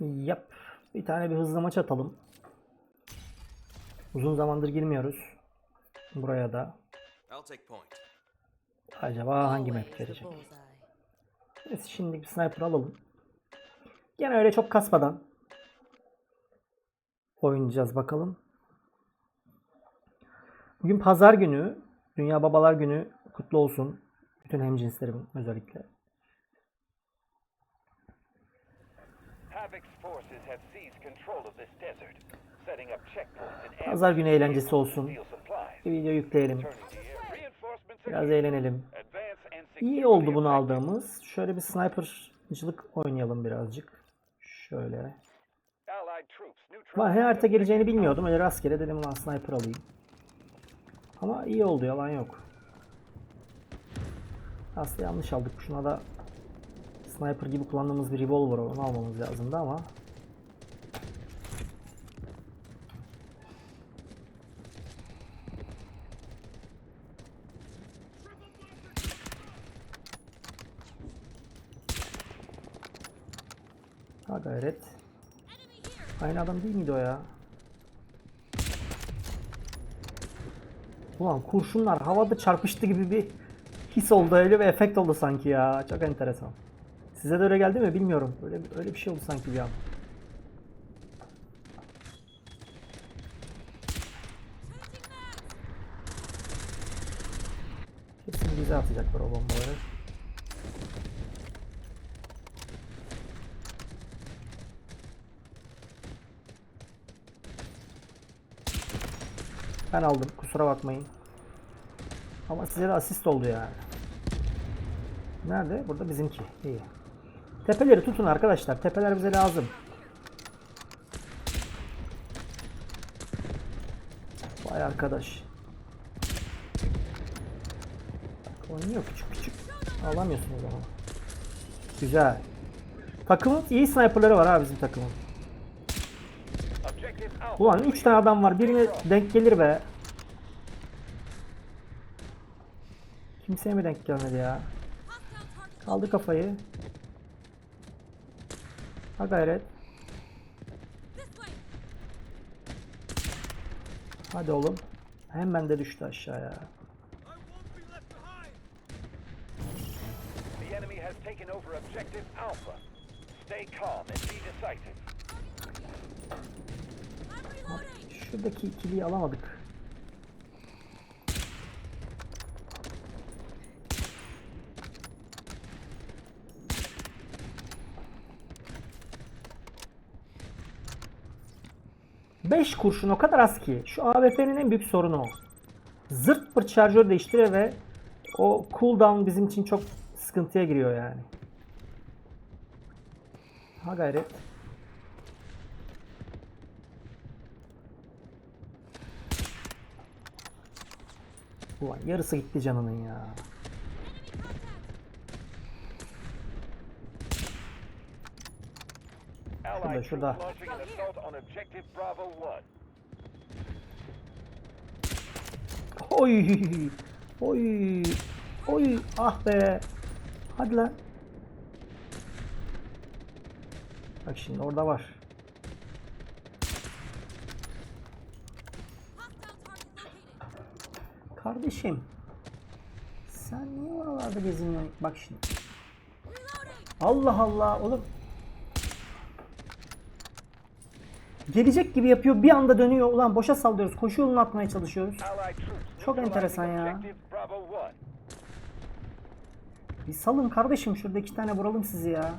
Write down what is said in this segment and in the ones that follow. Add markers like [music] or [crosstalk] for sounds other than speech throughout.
Yap. Bir tane bir hızlı maç atalım. Uzun zamandır girmiyoruz. Buraya da. Acaba hangi map bullseye. Evet, şimdi bir sniper alalım. Gene öyle çok kasmadan oynayacağız bakalım. Bugün pazar günü. Dünya Babalar Günü kutlu olsun. Bütün hemcinslerim özellikle. Pazar günü eğlencesi olsun. Bir video yükleyelim. Biraz eğlenelim. İyi oldu bunu aldığımız. Şöyle bir sniper'cılık oynayalım birazcık. Şöyle. Neutralized her harita geleceğini bilmiyordum. Öyle rastgele dedim ulan sniper alayım. Ama iyi oldu yalan yok. Aslında yanlış aldık. Şuna da sniper gibi kullandığımız bir revolver. Onu almamız lazımdı ama. Ha gayret. Aynı adam değil miydi o ya? Ulan kurşunlar havada çarpıştı gibi bir his oldu öyle bir efekt oldu sanki ya. Çok enteresan. Size de öyle geldi mi bilmiyorum. Öyle öyle bir şey oldu sanki bir an. Kesin bize atacaklar o bombaları. Ben aldım kusura bakmayın. Ama size de asist oldu yani. Nerede? Burada bizimki. İyi. Tepeleri tutun arkadaşlar. Tepeler bize lazım. Vay arkadaş. Oynuyor küçük küçük. Alamıyorsunuz ama. Güzel. Takımın iyi sniperları var ha bizim takımın. Ulan 3 tane adam var. Birine denk gelir be. Kimseye mi denk gelmedi ya? Kaldı kafayı. Ha gayret. Hadi oğlum. Hemen de düştü aşağıya. The enemy has 5 kurşun o kadar az ki. Şu AWP'nin en büyük sorunu o. Zırt pırt şarjör değiştire ve o cooldown bizim için çok sıkıntıya giriyor yani. Ha gayret. Ulan yarısı gitti canının ya. Troops şurada. launching an assault on objective Bravo 1. Oy! Oy! Oy! Ah be! Hadi lan. Bak şimdi orada var. Kardeşim. Sen niye oralarda geziniyorsun? Bak şimdi. Allah Allah oğlum. Gelecek gibi yapıyor bir anda dönüyor. Ulan boşa sallıyoruz. Koşu yolunu atmaya çalışıyoruz. Çok enteresan ya. objective Bravo 1. Bir salın kardeşim şurada iki tane vuralım sizi ya.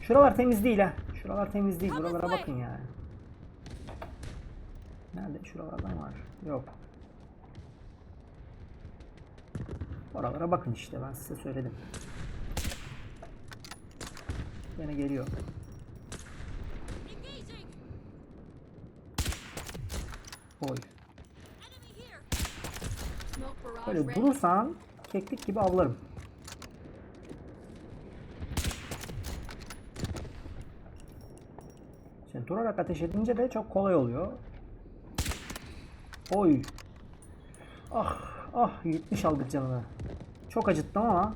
Şuralar temiz değil ha. Şuralar temiz değil. Buralara bakın yani. Nerede? Şuralardan var. Yok. Oralara bakın işte ben size söyledim. Yine geliyor. Koy. Böyle durursan keklik gibi avlarım. Şimdi durarak ateş edince de çok kolay oluyor. Oy. Ah ah 70 aldık canını. Çok acıttım ama.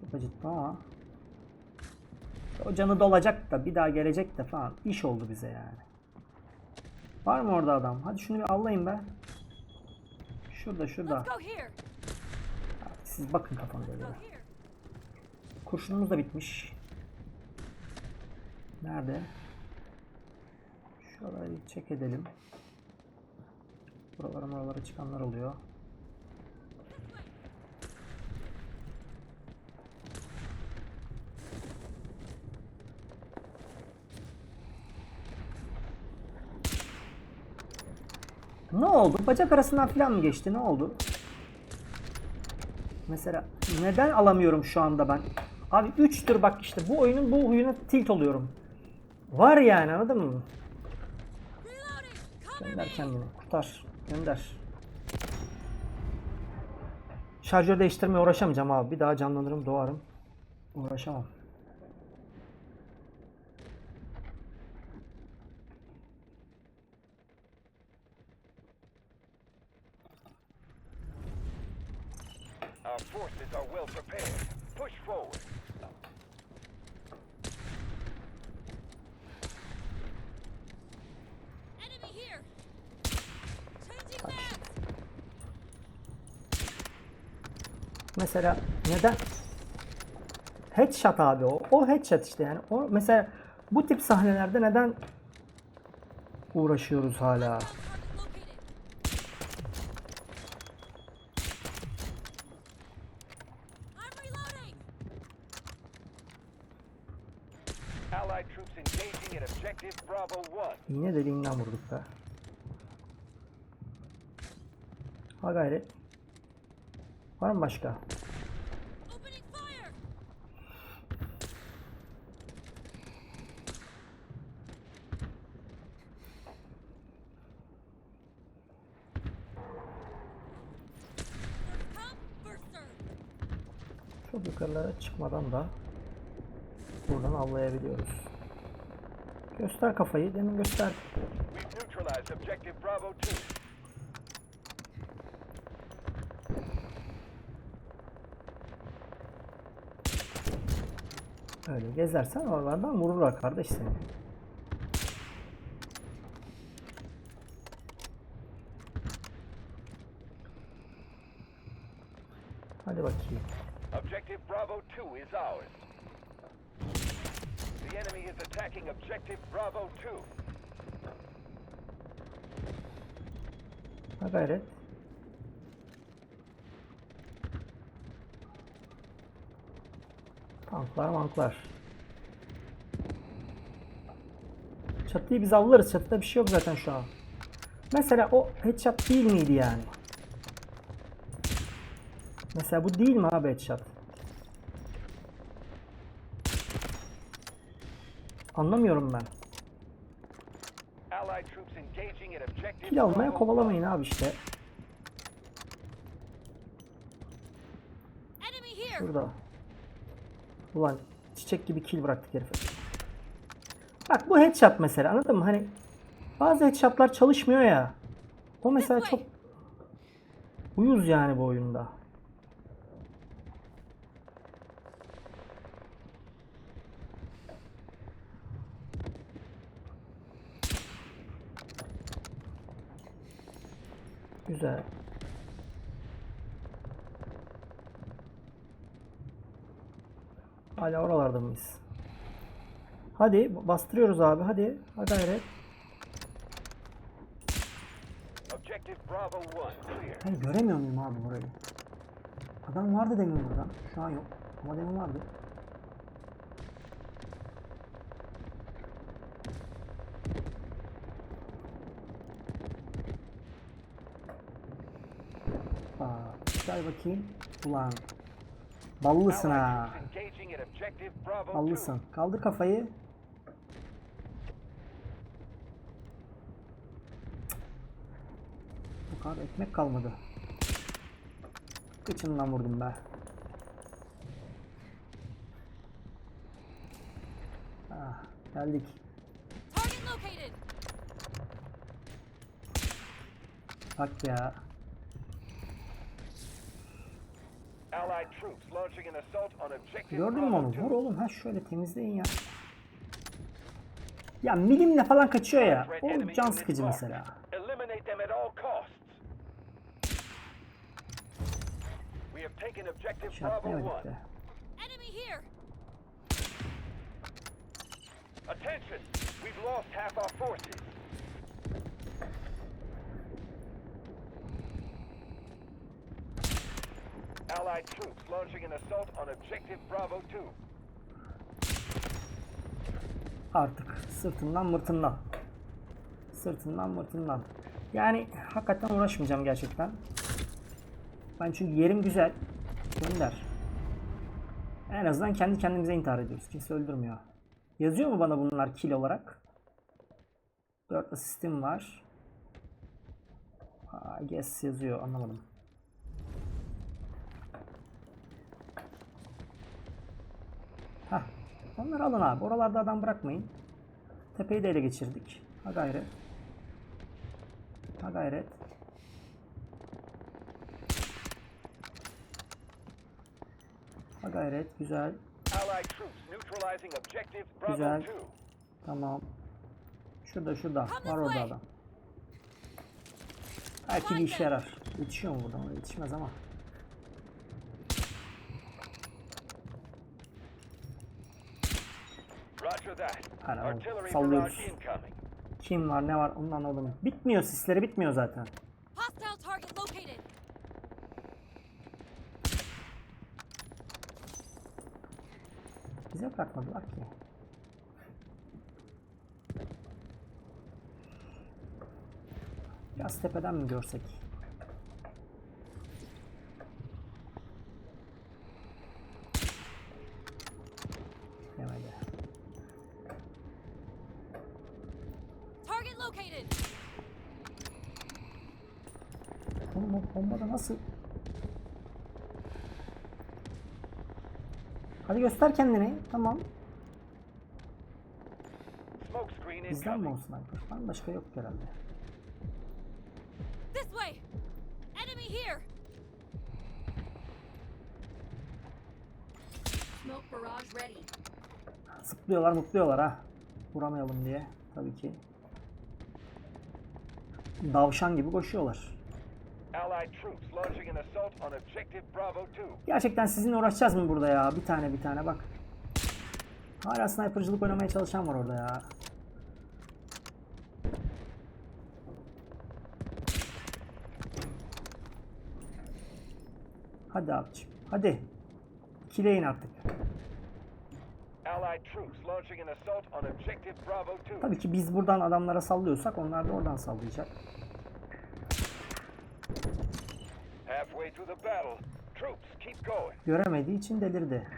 Çok acıttım ama. O canı dolacak da bir daha gelecek de falan. İş oldu bize yani. Var mı orada adam? Hadi şunu bir allayın be. Şurada şurada. Siz bakın kafanıza göre. Kurşunumuz da bitmiş. Nerede? Şuraları bir çek edelim. Buralara buralara çıkanlar oluyor. Ne oldu? Bacak arasından falan mı geçti? Ne oldu? Mesela neden alamıyorum şu anda ben? Abi 3'tür bak işte bu oyunun bu huyuna tilt oluyorum. Var yani anladın mı? Gönder kendini. Kurtar. Gönder. Şarjör değiştirmeye uğraşamayacağım abi. Bir daha canlanırım doğarım. Uğraşamam. Mesela neden? Headshot abi o. O headshot işte yani. O mesela bu tip sahnelerde neden uğraşıyoruz hala? Target located. I'm reloading. Allied troops engaging at objective Bravo 1. Yine deliğinden vurduk be. Ha gayret. Var mı başka? Çıkmadan da buradan avlayabiliyoruz. Göster kafayı. Demin göster. We've neutralized objective Bravo 2. Öyle gezersen oralardan vururlar kardeş seni. Hadi bakayım. Objective Bravo 2 is ours. The enemy is attacking objective Bravo 2. Ha gayret. Tanklar manklar. Çatıyı biz avlarız. Çatıda bir şey yok zaten şu an. Mesela o headshot değil miydi yani? Mesela bu değil mi abi headshot? Anlamıyorum ben. Kill almaya kovalamayın abi işte. Burada. Ulan çiçek gibi kill bıraktık herife. Bak bu headshot mesela anladın mı? Hani bazı headshotlar çalışmıyor ya. O mesela çok uyuz yani bu oyunda. Güzel. Hala oralarda mıyız? Hadi bastırıyoruz abi hadi. Hadi gayret. Objective Bravo 1 clear. Hayır göremiyor muyum abi burayı? Adam vardı demin burada. Şu an yok. Ama demin vardı. Aa, gel bakayım. Ulan. Ballısın ha. Allied troops engaging at objective Bravo 2. Ballısın. Kaldır kafayı. Bu kadar ekmek kalmadı. Kıçından vurdum be. Ah, geldik. Bak ya. Allied troops launching an assault on objective Gördün mü onu? 2. Vur oğlum. Ha şöyle temizleyin ya. Ya milimle falan kaçıyor ya. O can sıkıcı mesela. Eliminate them at all costs. We have taken objective Hiç Bravo atlayamadık 1. be. Enemy here. Attention! We've lost half our forces. Allied troops launching an assault on objective Bravo 2. Artık sırtından mırtından. Sırtından mırtından. Yani hakikaten uğraşmayacağım gerçekten. Ben çünkü yerim güzel. Gönder. En azından kendi kendimize intihar ediyoruz. Kimse öldürmüyor. Yazıyor mu bana bunlar kill olarak? 4 asistim var. I guess yazıyor anlamadım. Hah. Onları alın abi. Oralarda adam bırakmayın. Tepeyi de ele geçirdik. Ha gayret. Ha gayret. Ha gayret. Güzel. Güzel. 2. Tamam. Şurada şurada. Var orada adam. Belki bir işe yarar. Yetişiyor mu buradan? Yetişmez ama. Roger Artillery sallıyoruz. Kim var ne var onu anladım. Bitmiyor sisleri bitmiyor zaten. Bize bırakmadılar ki. Biraz tepeden mi görsek? Yemedi. Target located. Oğlum o bombada nasıl? Hadi göster kendini. Tamam. Smoke screen Bizden mi o incoming. sniper? Lan başka yok herhalde. This way. Enemy here. Smoke barrage ready. Zıplıyorlar mutluyorlar ha. Vuramayalım diye. Tabii ki. Davşan gibi koşuyorlar. Gerçekten sizinle uğraşacağız mı burada ya? Bir tane bir tane bak. Hala snipercılık oynamaya çalışan var orada ya. Hadi abiciğim. Hadi. İkileyin artık. Allied troops launching an assault on objective Bravo 2. Tabii ki biz buradan adamlara sallıyorsak onlar da oradan sallayacak. Göremediği için delirdi.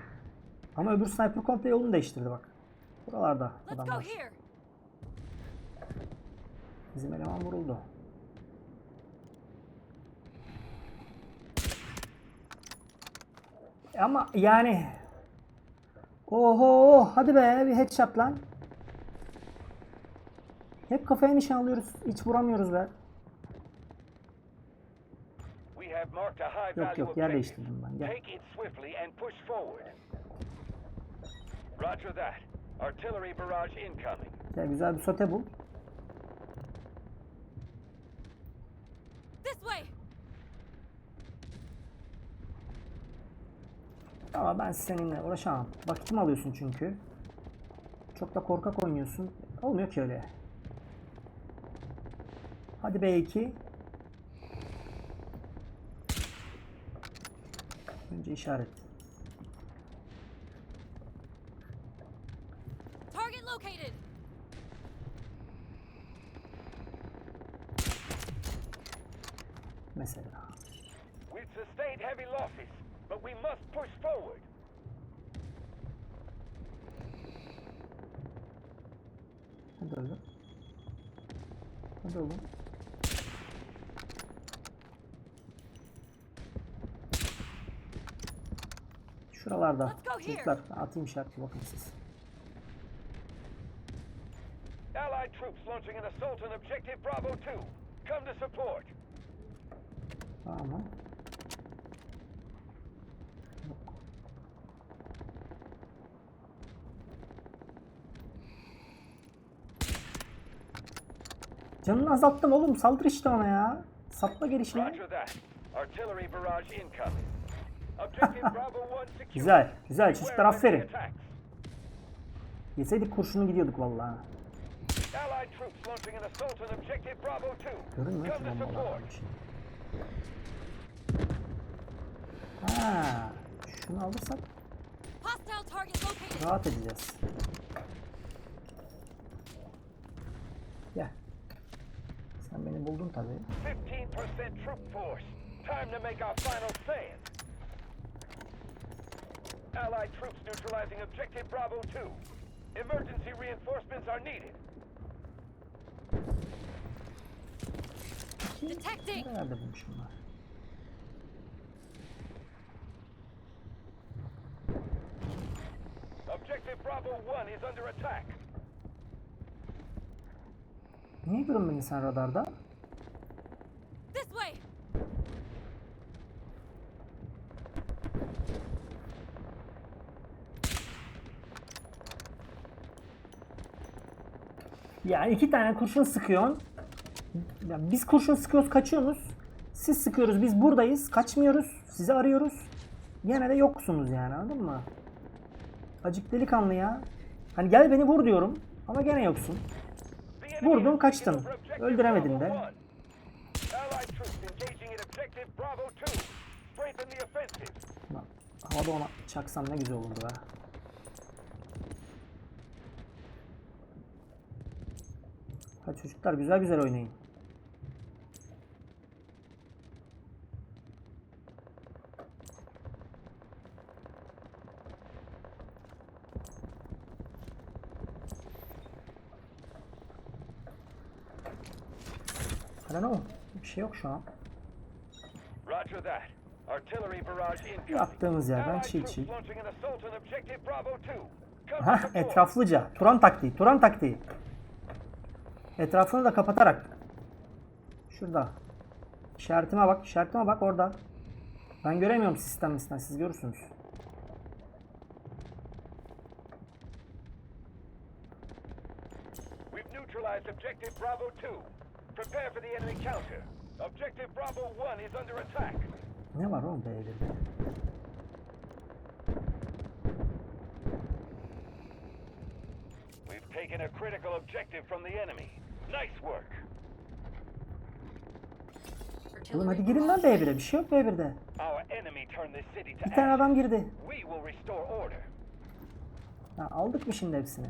Ama öbür sniper komple yolunu değiştirdi bak. Buralarda adamlar. Bizim eleman vuruldu. Ama yani Oho hadi be bir headshot lan. Hep kafaya nişan alıyoruz. Hiç vuramıyoruz be. Yok yok yer değiştirdim ben. Gel. Take it swiftly and push forward. Roger that. Artillery barrage incoming. Gel güzel bir sote bul. This way. Ama ben seninle uğraşamam. Vakitimi alıyorsun çünkü. Çok da korkak oynuyorsun. Olmuyor ki öyle. Hadi B2. Önce işaret. Target located. Mesela. We've sustained heavy losses, but we must push forward. Hadi oğlum. Hadi oğlum. buralarda. Çocuklar atayım işareti bakın siz. Allied troops launching an assault on objective Bravo 2. Come to support. Tamam. Canını azalttım oğlum saldır işte ona ya. Satma gelişini. Roger that. Artillery barrage incoming. Güzel. Güzel. Çocuklar aferin. Yeseydik kurşunu gidiyorduk vallahi. 2. Görünmüyor ki bombalar. support. Ha, şunu alırsak rahat edeceğiz. Gel. Sen beni buldun tabii. Allied troops neutralizing Objective Bravo 2. Emergency reinforcements are needed. Detecting. Nerede bulmuşum ben? Objective Bravo 1 is under attack. Niye görünmedin sen radarda? Yani iki tane kurşun sıkıyorsun. Ya biz kurşun sıkıyoruz kaçıyorsunuz. Siz sıkıyoruz biz buradayız kaçmıyoruz. Sizi arıyoruz. Yine de yoksunuz yani anladın mı? Acık delikanlı ya. Hani gel beni vur diyorum ama gene yoksun. Vurdun, kaçtın. Öldüremedin de. 1. Allied troops engaging in Objective Bravo 2. Strengthen the offensive. Lan, Havada ona çaksam ne güzel olurdu be. Hadi çocuklar güzel güzel oynayın. Hala ne o? Bir şey yok şu an. Yaptığımız yerden 2. Come Hah etraflıca. Turan taktiği. Turan taktiği. Etrafını da kapatarak. Şurada. İşaretime bak. İşaretime bak orada. Ben göremiyorum sistem misden. Siz görürsünüz. We've neutralized Objective Bravo 2. Prepare for the enemy counter. Objective Bravo 1 is under attack. Ne var oğlum B1'de? We've taken a critical objective from the enemy. Nice work. Oğlum hadi girin lan B1'e. Bir şey yok B1'de. Our enemy turned this city to Bir tane adam girdi. Ha, aldık mı şimdi hepsini?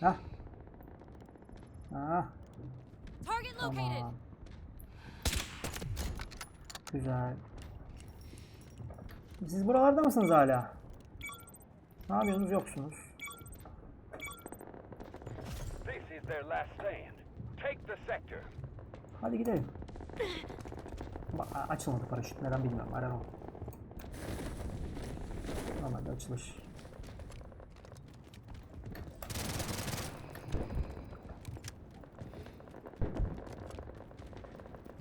Hah. Ah, Target located. tamam. Güzel. Siz buralarda mısınız hala? Ne yapıyorsunuz yoksunuz? This is their last stand. Take the sector. Hadi gidelim. Bak açılmadı paraşüt. Neden bilmiyorum. I don't know. Normalde açılış.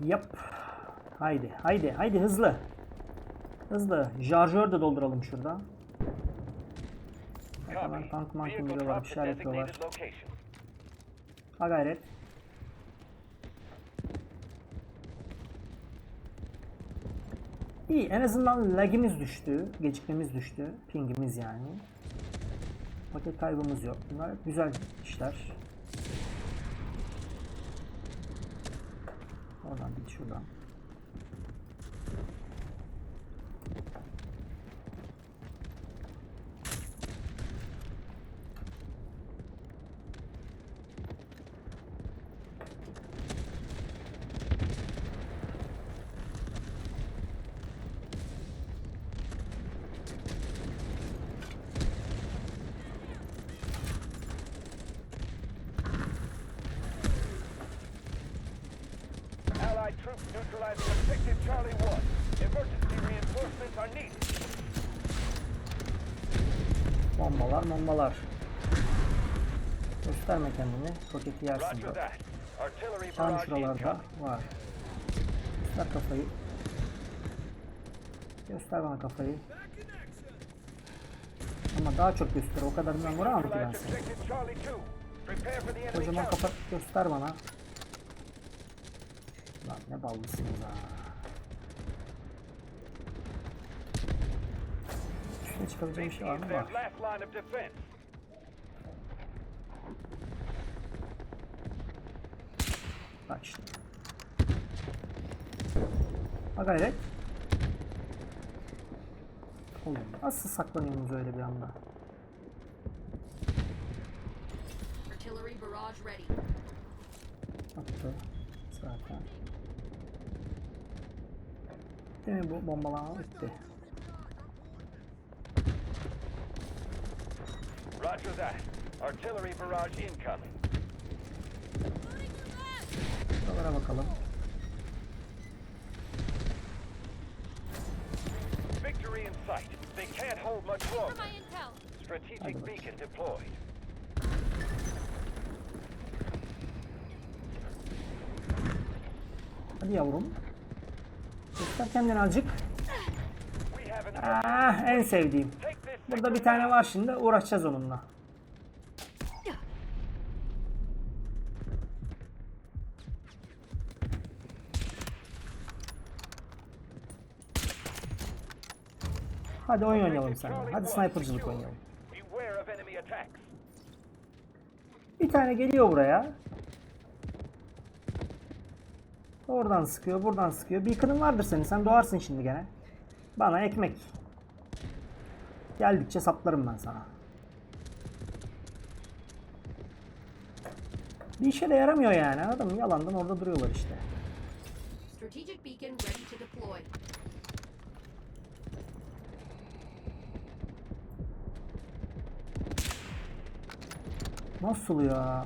Yap. Haydi, haydi, haydi hızlı. Hızlı. Şarjör de dolduralım şurada. Hemen tank mank indiriyorlar, bir şeyler yapıyorlar. Ha gayret. İyi en azından lagimiz düştü. Gecikmemiz düştü. Pingimiz yani. Paket kaybımız yok. Bunlar güzel işler. Oradan git şuradan. Allied troops neutralizing objective Charlie 1. Emergency reinforcements are needed. Bombalar bombalar. Gösterme Roketi yersin. Artillery Tam şuralarda var. Göster kafayı. Göster bana kafayı. Ama daha çok göster. O kadarından vuramam ki ben seni. objective Charlie 2. Prepare for the enemy Kocaman counter. kafa göster bana. Lan ne ballısınız ha. Üstüne çıkabileceğim bir şey var mı? Var. İşte. Ha gayret. Oğlum nasıl saklanıyorsunuz öyle bir anda? Artillery barrage ready. Attı. Zaten. Değil mi bu bombalama bitti. Roger that. Artillery barrage incoming. Buralara bakalım. Victory in sight. They can't hold much longer. my intel. Strategic beacon deployed. Hadi yavrum. Göster kendini azıcık. Ah en sevdiğim. Burada bir tane var şimdi uğraşacağız onunla. Hadi oyun oynayalım sen. Hadi snipercılık oynayalım. Bir tane geliyor buraya. Oradan sıkıyor, buradan sıkıyor. Bir kının vardır senin. Sen doğarsın şimdi gene. Bana ekmek. Geldikçe saplarım ben sana. Bir işe de yaramıyor yani. Anladın mı? Yalandan orada duruyorlar işte. Strategic beacon ready to deploy. Nasıl ya?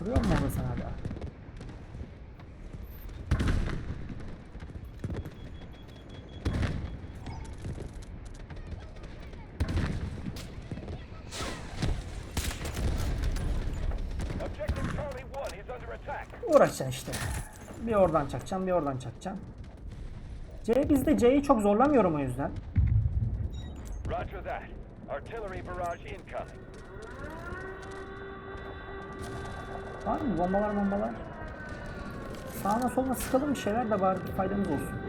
Duruyor mu orada sen hala? Objective Charlie 1 is under attack. Uğraşacaksın işte. Bir oradan çakacaksın, bir oradan çakacaksın. C bizde C'yi çok zorlamıyorum o yüzden. Roger that. Artillery barrage incoming. Var mı bombalar bombalar? Sağına soluna sıkalım bir şeyler de bari bir faydamız olsun.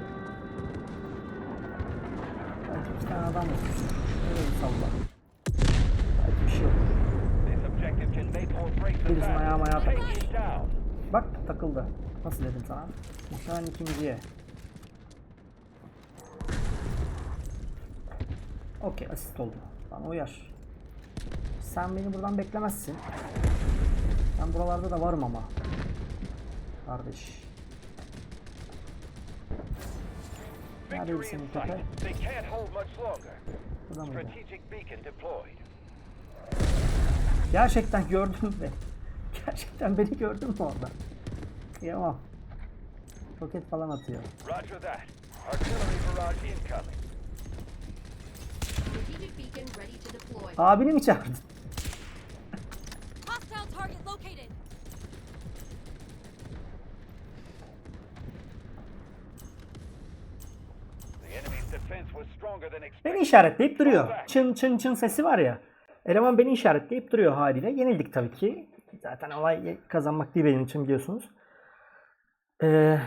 Belki iki tane adam olur. Öyle bir salla. Belki bir şey olur. Birisinin ayağıma ayağı takılmış. Bak takıldı. Nasıl dedim sana? Muhtemelen ikinciye. Okey asist oldu. Bana uyar. Sen beni buradan beklemezsin. Ben buralarda da varım ama. Kardeş. Neredeydi Victory senin in tepe? Burada mıydı? Gerçekten gördün mü? [laughs] Gerçekten beni gördün mü orada? Kıyamam. Roket falan atıyor. Roger that. Artillery barrage incoming. Strategic beacon ready to deploy. Abini mi çağırdın? Hostile target located. The enemy's defense was stronger than expected. Beni işaretleyip duruyor. Çın çın çın sesi var ya. Eleman beni işaretleyip duruyor haliyle. Yenildik tabii ki. Zaten olay kazanmak değil benim için biliyorsunuz. Ee,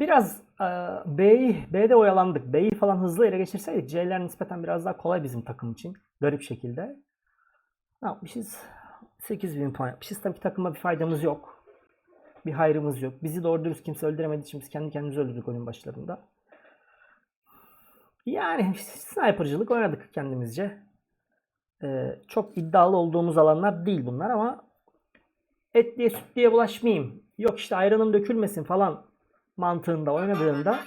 biraz e, B'yi, B'de oyalandık. B'yi falan hızlı ele geçirseydik C'ler nispeten biraz daha kolay bizim takım için. Garip şekilde. Ne yapmışız? 8000 puan yapmışız. Tabii ki takıma bir faydamız yok. Bir hayrımız yok. Bizi doğru dürüst kimse öldüremediği için biz kendi kendimizi öldürdük oyun başlarında. Yani snipercılık oynadık kendimizce. Ee, çok iddialı olduğumuz alanlar değil bunlar ama etliye sütliye bulaşmayayım. Yok işte ayranım dökülmesin falan mantığında oynadığımda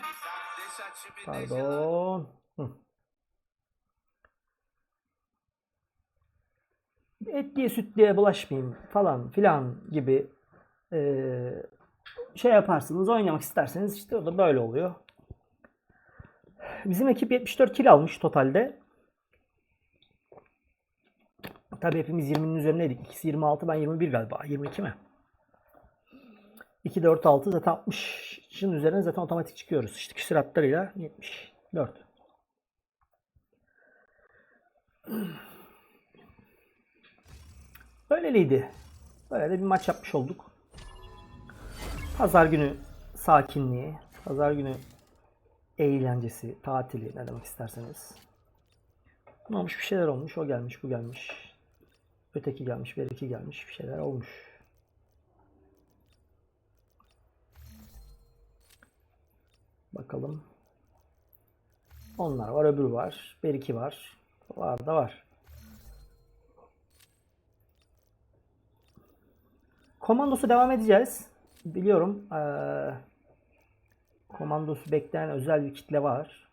pardon Hı. etliye sütliye bulaşmayayım falan filan gibi ee, şey yaparsınız oynamak isterseniz işte o da böyle oluyor. Bizim ekip 74 kill almış totalde. Tabii hepimiz 20'nin üzerindeydik. İkisi 26 ben 21 galiba. 22 mi? 2 4 6 zaten 60'ın üzerine zaten otomatik çıkıyoruz. İşte küsuratlarıyla 74. Böyleydi. Böyle de bir maç yapmış olduk. Pazar günü sakinliği, pazar günü eğlencesi, tatili ne demek isterseniz. Ne olmuş bir şeyler olmuş. O gelmiş, bu gelmiş. Öteki gelmiş, bir iki gelmiş. Bir şeyler olmuş. Bakalım. Onlar var, öbürü var. Bir iki var. Var da var. Komandosu devam edeceğiz. Biliyorum. eee, komandosu bekleyen özel bir kitle var.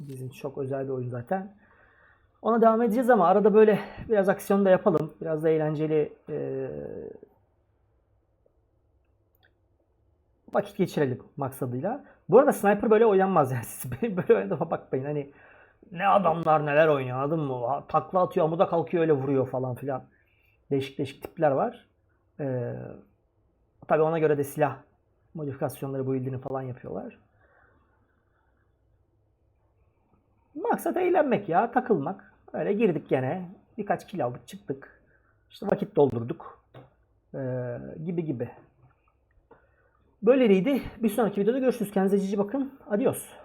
Bizim çok özel bir oyun zaten. Ona devam edeceğiz ama arada böyle biraz aksiyon da yapalım. Biraz da eğlenceli eee, vakit geçirelim maksadıyla. Bu arada sniper böyle oynanmaz yani. [laughs] Siz böyle oynadığıma bakmayın. Hani ne adamlar neler oynuyor anladın mı? Takla atıyor, amuda kalkıyor öyle vuruyor falan filan. Değişik değişik tipler var. Ee, tabii ona göre de silah modifikasyonları, build'ini falan yapıyorlar. Maksat eğlenmek ya, takılmak. Öyle girdik gene. Birkaç kill aldık, çıktık. İşte vakit doldurduk. Ee, gibi gibi. Böyleydi. Bir sonraki videoda görüşürüz. Kendinize cici bakın. Adios.